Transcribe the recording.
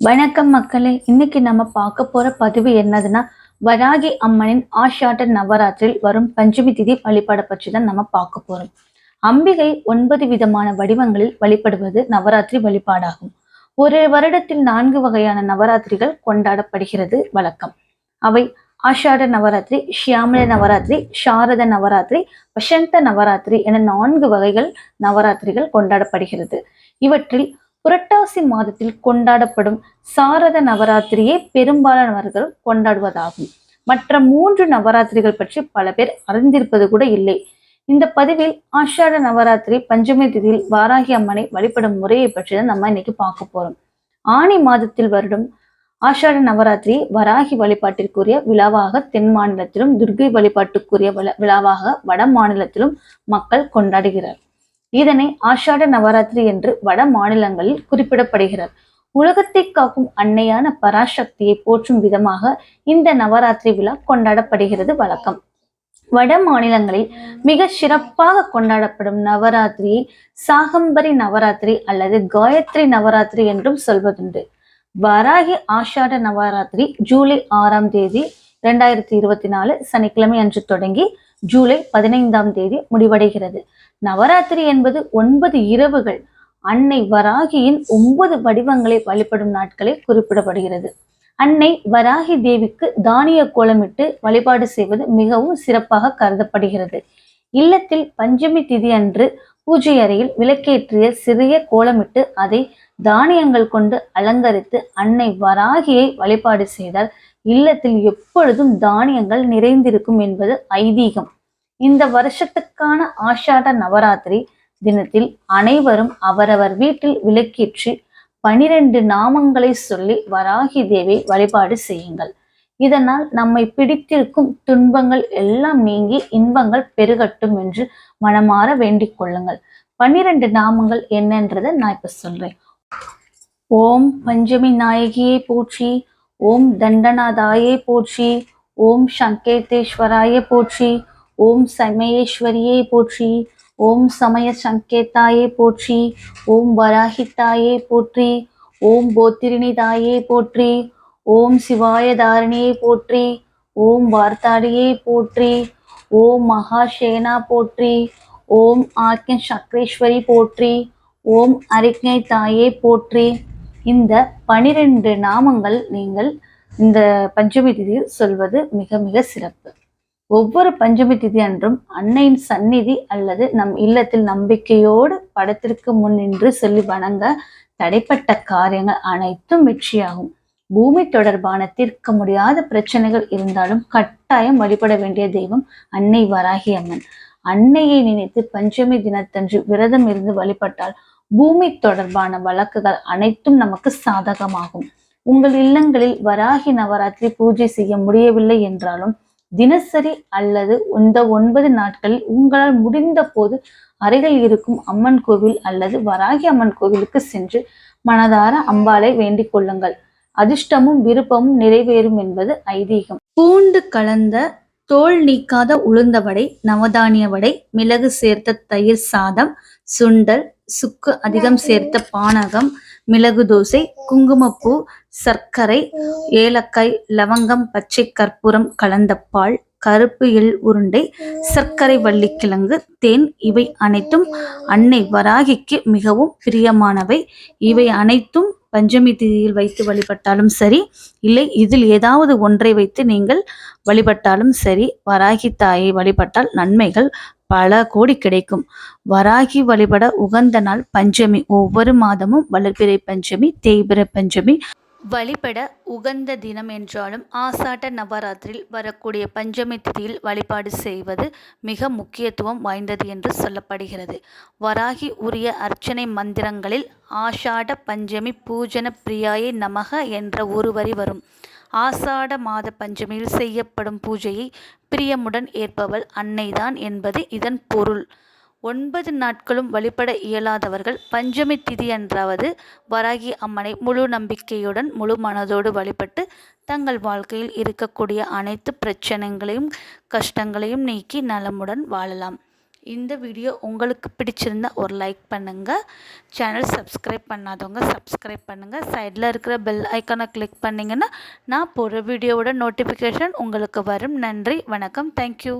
வணக்கம் மக்களே இன்னைக்கு நம்ம பார்க்க போற பதிவு என்னதுன்னா வராகி அம்மனின் ஆஷாட நவராத்திரியில் வரும் பஞ்சமி திதி வழிபாட பற்றி தான் நம்ம பார்க்க போறோம். அம்பிகை ஒன்பது விதமான வடிவங்களில் வழிபடுவது நவராத்திரி வழிபாடாகும். ஒரு வருடத்தில் நான்கு வகையான நவராத்திரிகள் கொண்டாடப்படுகிறது. வழக்கம். அவை ஆஷாட நவராத்திரி ஷியாமல நவராத்திரி சாரத நவராத்திரி வசந்த நவராத்திரி என நான்கு வகைகள் நவராத்திரிகள் கொண்டாடப்படுகிறது. இவற்றில் புரட்டாசி மாதத்தில் கொண்டாடப்படும் சாரத நவராத்திரியே பெரும்பாலானவர்கள் கொண்டாடுவதாகும். மற்ற மூன்று நவராத்திரிகள் பற்றி பல பேர் அறிந்திருப்பது கூட இல்லை. இந்த பதிவில் ஆஷாட நவராத்திரி பஞ்சமி திதியில் வாராகி அம்மனை வழிபடும் முறையை பற்றி தான் நம்ம இன்னைக்கு பார்க்க போறோம். ஆணி மாதத்தில் வருடம் ஆஷாட நவராத்திரி வராகி வழிபாட்டிற்குரிய விழாவாக தென் மாநிலத்திலும் துர்கை வழிபாட்டுக்குரிய விழாவாக வட மாநிலத்திலும் மக்கள் கொண்டாடுகிறார். இதனை ஆஷாட நவராத்திரி என்று வட மாநிலங்களில் குறிப்பிடப்படுகிறது. உலகத்தை காக்கும் அன்னையான பராசக்தியை போற்றும் விதமாக இந்த நவராத்திரி விழா கொண்டாடப்படுகிறது வழக்கம். வட மாநிலங்களில் மிக சிறப்பாக கொண்டாடப்படும் நவராத்திரியை சாகம்பரி நவராத்திரி அல்லது காயத்ரி நவராத்திரி என்றும் சொல்வதுண்டு. வராகி ஆஷாட நவராத்திரி ஜூலை ஆறாம் தேதி இரண்டாயிரத்தி இருபத்தி நாலு சனிக்கிழமை அன்று தொடங்கி ஜூலை பதினைந்தாம் தேதி முடிவடைகிறது. நவராத்திரி என்பது ஒன்பது இரவுகள். அன்னை வராகியின் ஒன்பது வடிவங்களை வழிபடும் நாட்களை குறிப்பிடப்படுகிறது. அன்னை வராகி தேவிக்கு தானிய கோலமிட்டு வழிபாடு செய்வது மிகவும் சிறப்பாக கருதப்படுகிறது. இல்லத்தில் பஞ்சமி திதி அன்று பூஜை அறையில் விளக்கேற்றிய சிறிய கோலமிட்டு அதை தானியங்கள் கொண்டு அலங்கரித்து அன்னை வராகியை வழிபாடு செய்தால் இல்லத்தில் எப்பொழுதும் தானியங்கள் நிறைந்திருக்கும் என்பது ஐதீகம். இந்த வருஷத்துக்கான ஆஷாட நவராத்திரி தினத்தில் அனைவரும் அவரவர் வீட்டில் விளக்கேற்றி பனிரெண்டு நாமங்களை சொல்லி வராகி தேவை வழிபாடு செய்யுங்கள். இதனால் நம்மை பிடித்திருக்கும் துன்பங்கள் எல்லாம் நீங்கி இன்பங்கள் பெருகட்டும் என்று மனமாற வேண்டிக் கொள்ளுங்கள். பன்னிரண்டு நாமங்கள் என்னன்றதை நான் இப்ப சொல்றேன். ஓம் பஞ்சமி நாயகியை போற்றி ஓம் தண்டநாதாயே போற்றி ஓம் சங்கேதேஸ்வராய போற்றி ஓம் சமயேஸ்வரியே போற்றி ஓம் சமய சங்கேத்தாயே போற்றி ஓம் வராகித்தாயே போற்றி ஓம் போத்திரிணிதாயே போற்றி ஓம் சிவாய தாரணியே போற்றி ஓம் வார்த்தாடியை போற்றி ஓம் மகாசேனா போற்றி ஓம் ஆக்கிய சக்ரேஸ்வரி போற்றி ஓம் அரிக்ஞை தாயே போற்றி. இந்த பனிரெண்டு நாமங்கள் நீங்கள் இந்த பஞ்சமி திதியில் சொல்வது மிக மிக சிறப்பு. ஒவ்வொரு பஞ்சமி திதி அன்றும் அன்னையின் சந்நிதி அல்லது நம் இல்லத்தில் நம்பிக்கையோடு படத்திற்கு முன் நின்று சொல்லி வணங்க தடைப்பட்ட காரியங்கள் அனைத்தும் வெற்றியாகும். பூமி தொடர்பான தீர்க்க முடியாத பிரச்சனைகள் இருந்தாலும் கட்டாயம் வழிபட வேண்டிய தெய்வம் அன்னை வராகி அம்மன். அன்னையை நினைத்து பஞ்சமி தினத்தன்று விரதம் இருந்து வழிபட்டால் பூமி தொடர்பான வழக்குகள் அனைத்தும் நமக்கு சாதகமாகும். உங்கள் இல்லங்களில் வராகி நவராத்திரி பூஜை செய்ய முடியவில்லை என்றாலும் தினசரி அல்லது இந்த ஒன்பது நாட்களில் உங்களால் முடிந்த போது அருகில் இருக்கும் அம்மன் கோவில் அல்லது வராகி அம்மன் கோவிலுக்கு சென்று மனதார அம்பாளை வேண்டிக் கொள்ளுங்கள். அதிர்ஷ்டமும் விருப்பமும் நிறைவேறும் என்பது ஐதீகம். பூண்டு கலந்த தோல் நீக்காத உளுந்த வடை நவதானிய வடை மிளகு சேர்த்த தயிர் சாதம் சுண்டல் சுக்கு அதிகம் சேர்த்த பானகம் மிளகு தோசை குங்குமப்பூ சர்க்கரை ஏலக்காய் லவங்கம் பச்சை கற்பூரம் கலந்த பால் கருப்பு எள் உருண்டை சர்க்கரை வள்ளிக்கிழங்கு தேன் இவை அனைத்தும் அன்னை வராகிக்கு மிகவும் பிரியமானவை. இவை அனைத்தும் பஞ்சமி திதியில் வைத்து வழிபட்டாலும் சரி இல்லை இதில் ஏதாவது ஒன்றை வைத்து நீங்கள் வழிபட்டாலும் சரி வராகி தாயை வழிபட்டால் நன்மைகள் பல கோடி கிடைக்கும். வராகி வழிபட உகந்த நாள் பஞ்சமி. ஒவ்வொரு மாதமும் வளர்பிறை பஞ்சமி தேய்பிறை பஞ்சமி. வழிபட உகந்த தினம் என்றாலும் ஆசாட்ட நவராத்திரியில் வரக்கூடிய பஞ்சமி திதியில் வழிபாடு செய்வது மிக முக்கியத்துவம் வாய்ந்தது என்று சொல்லப்படுகிறது. வராகி உரிய அர்ச்சனை மந்திரங்களில் ஆஷாட பஞ்சமி பூஜன பிரியாயை நமக என்ற ஒரு வரி வரும். ஆசாட மாத பஞ்சமியில் செய்யப்படும் பூஜையை பிரியமுடன் ஏற்பவள் அன்னைதான் என்பது இதன் பொருள். ஒன்பது நாட்களும் வழிபட இயலாதவர்கள் பஞ்சமி திதி அன்றாவது வராகி அம்மனை முழு நம்பிக்கையுடன் முழு மனதோடு வழிபட்டு தங்கள் வாழ்க்கையில் இருக்கக்கூடிய அனைத்து பிரச்சனைகளையும் கஷ்டங்களையும் நீக்கி நலமுடன் வாழலாம். இந்த வீடியோ உங்களுக்கு பிடிச்சிருந்தா ஒரு லைக் பண்ணுங்கள் சேனல் சப்ஸ்கிரைப் பண்ணாதவங்க சப்ஸ்கிரைப் பண்ணுங்கள் சைடில் இருக்கிற பெல் ஐக்கானை கிளிக் பண்ணிங்கன்னா நான் போகிற வீடியோவோட நோட்டிஃபிகேஷன் உங்களுக்கு வரும். நன்றி வணக்கம். தேங்க்யூ